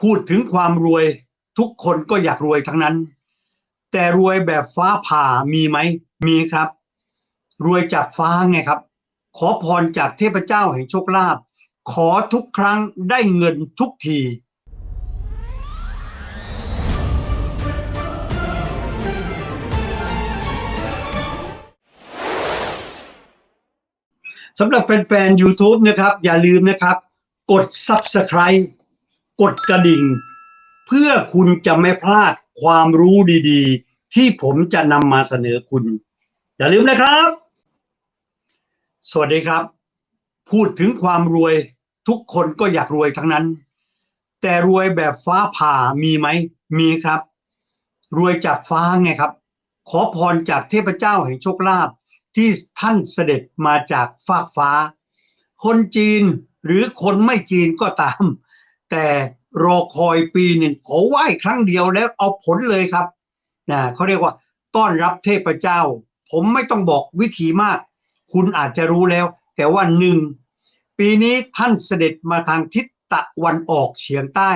พูดถึงความรวยทุกคนก็อยากรวยทั้งนั้น แต่รวยแบบฟ้าผ่ามีไหมมีครับ รวยจากฟ้าไงครับ ขอพรจากเทพเจ้าแห่งโชคลาภขอทุกครั้งได้เงินทุกทีสำหรับแฟนๆ YouTube นะครับ อย่าลืมนะครับ กด Subscribe กดกระดิ่ง เพื่อคุณจะไม่พลาดความรู้ดีๆ ที่ผมจะนำมาเสนอคุณ อย่าลืมนะครับ สวัสดีครับ พูดถึงความรวยทุกคนก็อยากรวยทั้งนั้น แต่รวยแบบฟ้าผ่ามีไหม มีครับ รวยจากฟ้าไงครับ ขอพรจากเทพเจ้าแห่งโชคลาภที่ท่านเสด็จมาจากฟากฟ้า คนจีนหรือคนไม่จีนก็ตาม แต่รอคอยปีหนึ่งขอไหว้ครั้งเดียวแล้วเอาผลเลยครับนะเขาเรียกว่าต้อนรับเทพเจ้า ผมไม่ต้องบอกวิธีมาก คุณอาจจะรู้แล้ว แต่ว่าหนึ่งปีนี้ท่านเสด็จมาทางทิศตะวันออกเฉียงใต้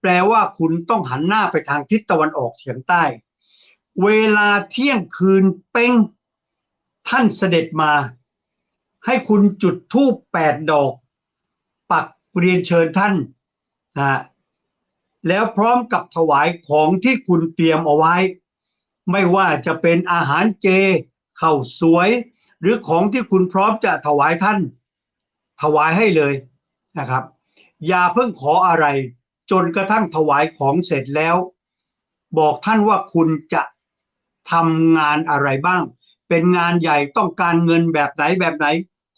แปลว่าคุณต้องหันหน้าไปทางทิศตะวันออกเฉียงใต้ เวลาเที่ยงคืนเป้งท่านเสด็จมา ให้คุณจุดธูปแปดดอก ปักเรียนเชิญท่าน นะแล้วพร้อมกับถวายของที่คุณเตรียมเอาไว้ ไม่ว่าจะเป็นอาหารเจข้าวสวย หรือของที่คุณพร้อมจะถวายท่าน ถวายให้เลยนะครับ อย่าเพิ่งขออะไร จนกระทั่งถวายของเสร็จแล้ว บอกท่านว่าคุณจะทำงานอะไรบ้าง เป็นงานใหญ่ต้องการเงินแบบไหนแบบไหน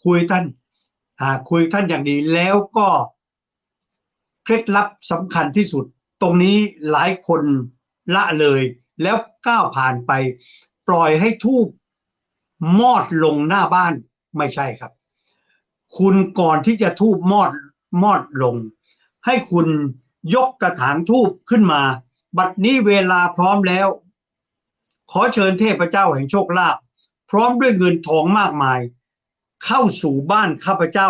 คุยท่านอ่าคุยท่านอย่างดีแล้วก็ เคล็ดลับสำคัญที่สุด ตรงนี้หลายคนละเลย แล้วก้าวผ่านไป ปล่อยให้ทูบมอดลงหน้าบ้านไม่ใช่ครับ คุณก่อนที่จะทูบมอดมอดลง ให้คุณยกกระถางทูบขึ้นมา บัดนี้เวลาพร้อมแล้ว ขอเชิญเทพเจ้าแห่งโชคลาภพร้อมด้วยเงินทองมากมาย เข้าสู่บ้านข้าพเจ้า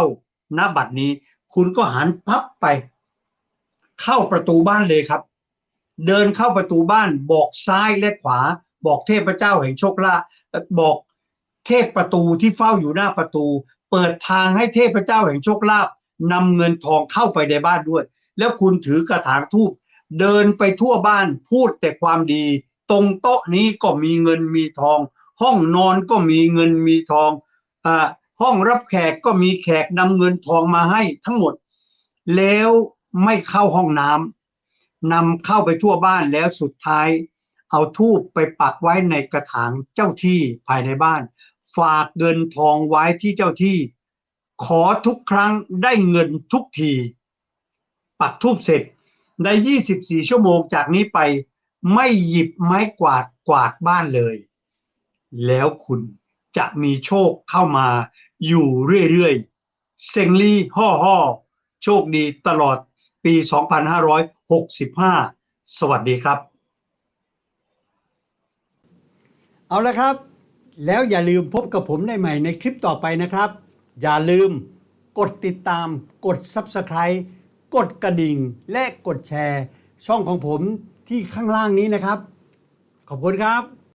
ณบัดนี้ คุณก็หันพับไป เข้าประตูบ้านเลยครับ เดินเข้าประตูบ้านบอกซ้ายและขวา บอกเทพเจ้าแห่งโชคลาภบอกเทพประตูที่เฝ้าอยู่หน้าประตู เปิดทางให้เทพเจ้าแห่งโชคลาภนำเงินทองเข้าไปในบ้านด้วย แล้วคุณถือกระถางทูบเดินไปทั่วบ้านพูดแต่ความดี ตรงโต๊ะนี้ก็มีเงินมีทอง ห้องนอนก็มีเงินมีทองอ่าห้องรับแขกก็มีแขกนำเงินทองมาให้ทั้งหมด แล้ว ไม่เข้าห้องน้ำนำเข้าไปทั่วบ้านแล้วสุดท้าย เอาทูบไปปักไว้ในกระถางเจ้าที่ภายในบ้าน ฝากเงินทองไว้ที่เจ้าที่ ขอทุกครั้งได้เงินทุกที ปักทูบเสร็จใน 24 ชั่วโมงจากนี้ไปไม่หยิบไม้กวาดกวาดบ้านเลย แล้วคุณจะมีโชคเข้ามาอยู่เรื่อยๆ เซงลี่ห่อห่อโชคดีตลอด ปี 2565 สวัสดีครับ เอาละครับ แล้วอย่าลืมพบกับผมได้ใหม่ในคลิปต่อไปนะครับ อย่าลืมกดติดตาม กด Subscribe กดกระดิ่ง และกดแชร์ ช่องของผมที่ข้างล่างนี้นะครับ ขอบคุณครับ